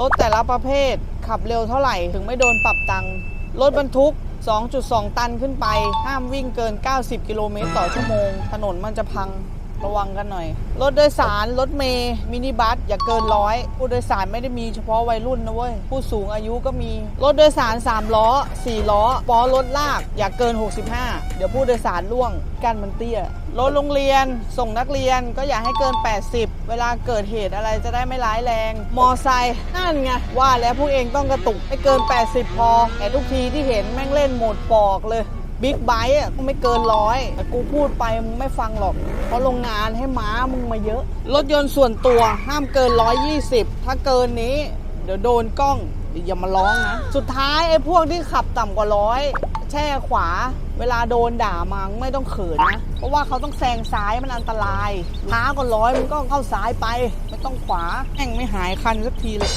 รถแต่ละประเภทขับเร็วเท่าไหร่ถึงไม่โดนปรับตังค์รถบรรทุก 2.2 ตันขึ้นไป ห้ามวิ่งเกิน 90 กิโลเมตรต่อชั่วโมง ถนนมันจะพัง ระวังกันหน่อย รถโดยสาร รถเมย์มินิบัส อย่าเกินร้อยผู้โดยสารไม่ได้มีเฉพาะวัยรุ่นนะเว้ย ผู้สูงอายุก็มี รถโดยสาร 3 ล้อ 4 ล้อปอรถลาก อย่าเกิน 65 เดี๋ยวผู้โดยสารล่วงกันมันเตี้ย รถโรงเรียนส่งนักเรียนก็อย่าให้เกิน 80 เวลาเกิดเหตุอะไรจะได้ไม่ร้ายแรง มอไซค์นั่นไงว่าแล้วพวกเองต้องกระตุกให้เกิน 80 พอแต่ทุกทีที่เห็นแม่งเล่นโหมดปอกเลย บิ๊กไบค์อะก็ไม่เกินร้อยแต่กูพูดไปมึงไม่ฟังหรอก เพราะโรงงานให้ม้ามึงมาเยอะ รถยนต์ส่วนตัวห้ามเกิน 120 ถ้าเกินนี้ เดี๋ยวโดนกล้องอย่ามาร้องนะ สุดท้ายไอ้พวกที่ขับต่ำกว่าร้อยแช่ขวา เวลาโดนด่ามามึงไม่ต้องเขินนะ เพราะว่าเขาต้องแซงซ้ายมันอันตรายช้ากว่าร้อยมึงก็เข้าซ้ายไป ไม่ต้องขวาแม่งไม่หายคันสักทีเลย